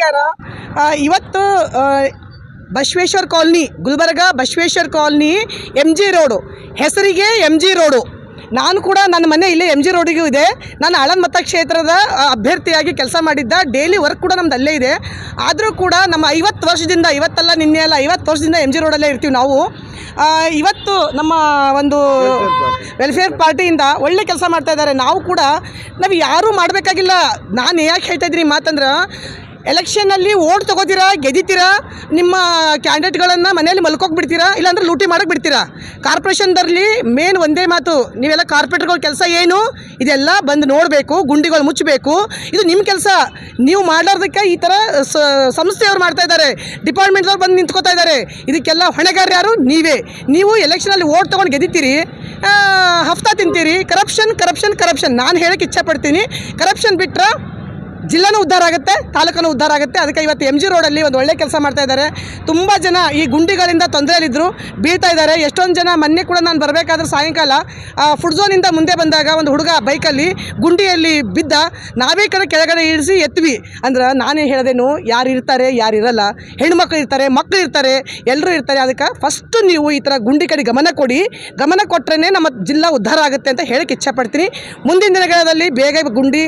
ನಮಸ್ಕಾರ. ಇವತ್ತು Basaveshwar colony, Gulbarga Basaveshwara colony M G road ಹೆಸರಿಗೆ ಎಂ ಜಿ ರೋಡು ನಾನು ಕೂಡ ನನ್ನ ಮನೆ ಇಲ್ಲೇ ಎಂ ಜಿ ರೋಡಿಗೂ ಇದೆ. ನಾನು ಆಳಂದ್ ಮತಕ್ಷೇತ್ರದ ಅಭ್ಯರ್ಥಿಯಾಗಿ ಕೆಲಸ ಮಾಡಿದ್ದ. ಡೈಲಿ ವರ್ಕ್ ಕೂಡ ನಮ್ದು ಅಲ್ಲೇ ಇದೆ. ಆದರೂ ಕೂಡ ನಮ್ಮ ಐವತ್ತು ವರ್ಷದಿಂದ, ಇವತ್ತಲ್ಲ ನಿನ್ನೆ ಅಲ್ಲ, ಐವತ್ತು ವರ್ಷದಿಂದ ಎಂ ಜಿ ರೋಡಲ್ಲೇ ಇರ್ತೀವಿ ನಾವು. ಇವತ್ತು ನಮ್ಮ ಒಂದು ವೆಲ್ಫೇರ್ ಪಾರ್ಟಿಯಿಂದ ಒಳ್ಳೆ ಕೆಲಸ ಮಾಡ್ತಾ ಇದ್ದಾರೆ. ನಾವು ಕೂಡ, ನಾವು ಯಾರೂ ಮಾಡಬೇಕಾಗಿಲ್ಲ. ನಾನು ಯಾಕೆ ಹೇಳ್ತಾ ಇದ್ದೀನಿ ಮಾತಂದ್ರೆ ಎಲೆಕ್ಷನಲ್ಲಿ ಓಟ್ ತಗೋತೀರಾ ಗೆದಿತೀರಾ ನಿಮ್ಮ ಕ್ಯಾಂಡಿಡೇಟ್ಗಳನ್ನು ಮನೆಯಲ್ಲಿ ಮಲ್ಕೋಗ್ಬಿಡ್ತೀರಾ ಇಲ್ಲಾಂದ್ರೆ ಲೂಟಿ ಮಾಡೋಕೆ ಬಿಡ್ತೀರಾ ಕಾರ್ಪೊರೇಷನ್ದಲ್ಲಿ ಮೇನ್ ಒಂದೇ ಮಾತು, ನೀವೆಲ್ಲ ಕಾರ್ಪೊರೇಟರ್ಗಳ ಕೆಲಸ ಏನು? ಇದೆಲ್ಲ ಬಂದು ನೋಡಬೇಕು, ಗುಂಡಿಗಳು ಮುಚ್ಚಬೇಕು. ಇದು ನಿಮ್ಮ ಕೆಲಸ. ನೀವು ಮಾಡಲಾರ್ದಕ್ಕೆ ಈ ಥರ ಸಂಸ್ಥೆಯವರು ಮಾಡ್ತಾ ಇದ್ದಾರೆ. ಡಿಪಾರ್ಟ್ಮೆಂಟ್ದವ್ರು ಬಂದು ನಿಂತ್ಕೋತಾ ಇದ್ದಾರೆ. ಇದಕ್ಕೆಲ್ಲ ಹೊಣೆಗಾರ ಯಾರು? ನೀವೇ. ನೀವು ಎಲೆಕ್ಷನಲ್ಲಿ ಓಟ್ ತೊಗೊಂಡು ಗೆದ್ದಿತ್ತೀರಿ ಹಫ್ತಾ ತಿಂತೀರಿ. ಕರಪ್ಷನ್ ಕರಪ್ಷನ್ ಕರಪ್ಷನ್ ನಾನು ಹೇಳಕ್ಕೆ ಇಚ್ಛಪಡ್ತೀನಿ. ಕರಪ್ಷನ್ ಬಿಟ್ಟರೆ ಜಿಲ್ಲಾನೂ ಉದ್ಧಾರ ಆಗುತ್ತೆ, ತಾಲೂಕನ್ನು ಉದ್ಧಾರ ಆಗುತ್ತೆ. ಅದಕ್ಕೆ ಇವತ್ತು ಎಂ ಜಿ ರೋಡಲ್ಲಿ ಒಂದು ಒಳ್ಳೆ ಕೆಲಸ ಮಾಡ್ತಾ ಇದ್ದಾರೆ. ತುಂಬ ಜನ ಈ ಗುಂಡಿಗಳಿಂದ ತೊಂದರೆಯಲ್ಲಿದ್ದರು ಬೀಳ್ತಾ ಇದ್ದಾರೆ. ಎಷ್ಟೊಂದು ಜನ ಮೊನ್ನೆ ಕೂಡ ನಾನು ಬರಬೇಕಾದ್ರೆ ಸಾಯಂಕಾಲ ಫುಡ್ ಝೋನಿಂದ ಮುಂದೆ ಬಂದಾಗ ಒಂದು ಹುಡುಗ ಬೈಕಲ್ಲಿ ಗುಂಡಿಯಲ್ಲಿ ಬಿದ್ದ, ನಾವೇ ಕಡೆ ಕೆಳಗಡೆ ಇಳಿಸಿ ಎತ್ವಿ. ಅಂದ್ರೆ ನಾನೇ ಹೇಳೋದೇನು, ಯಾರು ಇರ್ತಾರೆ, ಯಾರು ಇರಲ್ಲ. ಹೆಣ್ಮಕ್ಳು ಇರ್ತಾರೆ ಮಕ್ಕಳು ಇರ್ತಾರೆ ಎಲ್ಲರೂ ಇರ್ತಾರೆ. ಅದಕ್ಕೆ ಫಸ್ಟು ನೀವು ಈ ಥರ ಗುಂಡಿ ಕಡೆ ಗಮನ ಕೊಡಿ. ಗಮನ ಕೊಟ್ಟರೆ ನಮ್ಮ ಜಿಲ್ಲಾ ಉದ್ಧಾರ ಆಗುತ್ತೆ ಅಂತ ಹೇಳಕ್ಕೆ ಇಚ್ಛಪಡ್ತೀನಿ ಮುಂದಿನ ದಿನಗಳಲ್ಲಿ ಬೇಗ ಗುಂಡಿ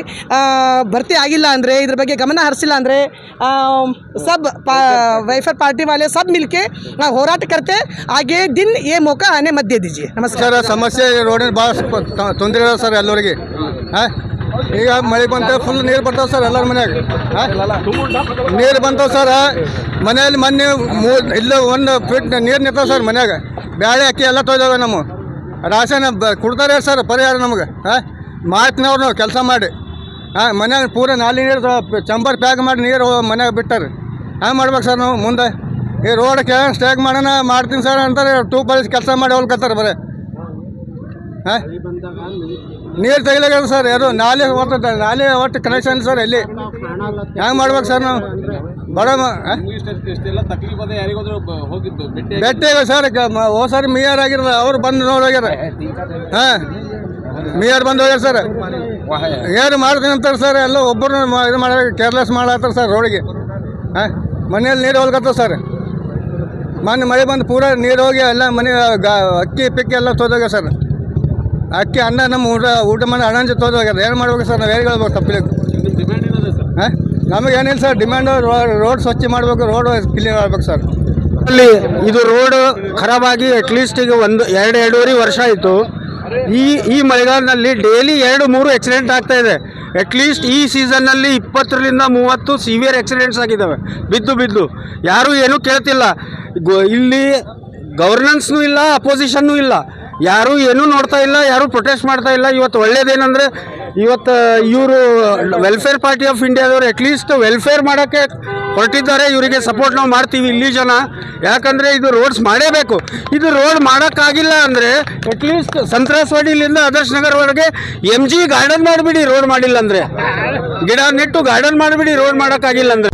ಭರ್ತಿ ಆಗಿಲ್ಲ ಅಂದರೆ ಇದ್ರ ಬಗ್ಗೆ ಗಮನ ಹರಿಸಿಲ್ಲ ಅಂದರೆ सब पा, वेफर पार्टी वाले सब मिलके आ, होराट करते आगे दिन ये मौका आने मत दे दीजिए नमस्कार ಸರ್ ಸಮಸ್ಯೆ ರೋಡಿನ ಭಾಳ ತೊಂದರೆ ಇದಾವೆ ಸರ್ ಎಲ್ಲರಿಗೆ ಹಾಂ ಈಗ ಮಳೆ ಬಂತ ಫುಲ್ ನೀರು ಬರ್ತಾವೆ ಸರ್ ಎಲ್ಲರ ಮನ್ಯಾಗ ಹಾಂ ನೀರು ಬಂತಾವ ಸರ್ ಮನೆಯಲ್ಲಿ ಮೊನ್ನೆ ಮೂ ಇಲ್ಲ ಒಂದು ಫೀಟ್ ನೀರು ನಿಂತಾವ ಸರ್ ಮನ್ಯಾಗ ಬ್ಯಾಳೆ ಅಕ್ಕಿ ಎಲ್ಲ ತೊಯ್ದಾವೆ ನಮ್ಮ ರಾಶನ ಬ ಕೊಡ್ತಾರೆ ಸರ್ ಪರಿಹಾರ ನಮಗೆ ಹಾಂ ಮಾತಿನವ್ರು ನಾವು ಕೆಲಸ ಮಾಡಿ ಹಾಂ, ಮನ್ಯಾಗ ಪೂರ ನಾಲಿ ನೀರು ಚಂಬರ್ ಪ್ಯಾಕ್ ಮಾಡಿ ನೀರು ಮನ್ಯಾಗ ಬಿಟ್ಟಾರೆ. ಹ್ಯಾಂಗೆ ಮಾಡ್ಬೇಕು ಸರ್ ನಾವು ಮುಂದೆ. ಈ ರೋಡ್ ಕೇಳ ಸ್ಟ್ಯಾಕ್ ಮಾಡೋಣ, ಮಾಡ್ತೀನಿ ಸರ್ ಅಂತಾರೆ. ಟೂ ಪಾಲಿಸ್ ಕೆಲಸ ಮಾಡಿ ಹೋಗ್ಕತ್ತಾರೆ ಬರೇ. ಹಾಂ? ನೀರು ತೆಗಿಲಾಗ್ಯದ ಸರ್. ಯಾರು ನಾಲೆ ಒಟ್ಟು ನಾಲೆ ಒಟ್ಟು ಕನೆಕ್ಷನ್ ಸರ್ ಎಲ್ಲಿ ಹೆಂಗೆ ಮಾಡ್ಬೇಕು ಸರ್ ನಾವು. ಬಡ ಬೆಟ್ಟ ಸರ್. ಹೋಸಾರಿ ಮೇಯರ್ ಆಗಿರೋದು ಅವ್ರು ಬಂದು ನೋಡಿ ಹೋಗ್ಯಾರ. ಹಾಂ? ಮೇಯರ್ ಬಂದು ಹೋಗ್ಯಾರ ಸರ್. ಏನು ಮಾಡ್ತೀನಿ ಅಂತಾರೆ ಸರ್, ಎಲ್ಲ ಒಬ್ಬರು ಇದು ಮಾಡ ಕೇರ್ಲೆಸ್ ಮಾಡತ್ತಾರ ಸರ್ ರೋಡಿಗೆ. ಹಾಂ, ಮನೆಯಲ್ಲಿ ನೀರು ಹೋಗ್ತದೆ ಸರ್. ಮೊನ್ನೆ ಮಳೆ ಬಂದು ಪೂರ ನೀರು ಹೋಗಿ ಎಲ್ಲ ಮನೆ ಅಕ್ಕಿ, ಪಿಕ್ಕಿ ಎಲ್ಲ ತೋದೋಗ್ಯ ಸರ್. ಅಕ್ಕಿ, ಅನ್ನ, ನಮ್ಮ ಊಟ ಊಟ ಮಾಡಿ ಹಣ ತೊದೋಗ್ಯಾರ. ಏನು ಮಾಡ್ಬೇಕು ಸರ್, ನಾವು ಹೇಗೆ ಹೇಳ್ಬೇಕು ತಪ್ಪಿಲ್ಲ. ಹಾಂ ನಮಗೇನಿಲ್ಲ ಸರ್ ಡಿಮ್ಯಾಂಡ್ ರೋಡ್ ಸ್ವಚ್ಛ ಮಾಡಬೇಕು ರೋಡ್ ಕ್ಲೀನ್ ಮಾಡ್ಬೇಕು ಸರ್. ಅಲ್ಲಿ ಇದು ರೋಡ್ ಖರಾಬಾಗಿ ಅಟ್ಲೀಸ್ಟ್ ಈಗ ಒಂದು, ಎರಡು, ಎರಡೂವರೆ ವರ್ಷ ಆಯಿತು. ಈ ಈ ಮಳೆಗಾಲದಲ್ಲಿ ಡೈಲಿ ಎರಡು, ಮೂರು ಆಕ್ಸಿಡೆಂಟ್ ಆಗ್ತಾ ಇದೆ. ಅಟ್ಲೀಸ್ಟ್ ಈ ಸೀಸನ್ನಲ್ಲಿ ಇಪ್ಪತ್ತರಿಂದ ಮೂವತ್ತು ಸಿವಿಯರ್ ಆಕ್ಸಿಡೆಂಟ್ಸ್ ಆಗಿದ್ದಾವೆ. ಬಿದ್ದು ಬಿದ್ದು. ಯಾರೂ ಏನೂ ಕೇಳ್ತಿಲ್ಲ. ಇಲ್ಲಿ ಗವರ್ನೆನ್ಸ್ನೂ ಇಲ್ಲ ಅಪೋಸಿಷನ್ನೂ ಇಲ್ಲ. ಯಾರೂ ಏನೂ ನೋಡ್ತಾ ಇಲ್ಲ, ಯಾರೂ ಪ್ರೊಟೆಸ್ಟ್ ಮಾಡ್ತಾ ಇಲ್ಲ. ಇವತ್ತು ಒಳ್ಳೇದೇನೆಂದರೆ, ಇವತ್ತು, ಇವರು ವೆಲ್ಫೇರ್ ಪಾರ್ಟಿ ಆಫ್ ಇಂಡಿಯಾದವರು ಅಟ್ಲೀಸ್ಟ್ ವೆಲ್ಫೇರ್ ಮಾಡೋಕ್ಕೆ ಹೊರಟಿದ್ದಾರೆ ಇವರಿಗೆ ಸಪೋರ್ಟ್ ನಾವು ಮಾಡ್ತೀವಿ ಇಲ್ಲಿ ಜನ. ಯಾಕಂದರೆ ಇದು ರೋಡ್ಸ್ ಮಾಡೇಬೇಕು. ಇದು ರೋಡ್ ಮಾಡೋಕ್ಕಾಗಿಲ್ಲ ಅಂದರೆ ಅಟ್ಲೀಸ್ಟ್ ಸಂತ್ರಾಸವಾಡಿಲಿಂದ ಆದರ್ಶ್ ನಗರವರೆಗೆ ಎಂ ಜಿ ಗಾರ್ಡನ್ ಮಾಡಿಬಿಡಿ ರೋಡ್ ಮಾಡಿಲ್ಲ ಅಂದರೆ. ಗಿಡ ನೆಟ್ಟು ಗಾರ್ಡನ್ ಮಾಡಿಬಿಡಿ ರೋಡ್ ಮಾಡೋಕ್ಕಾಗಿಲ್ಲ ಅಂದರೆ.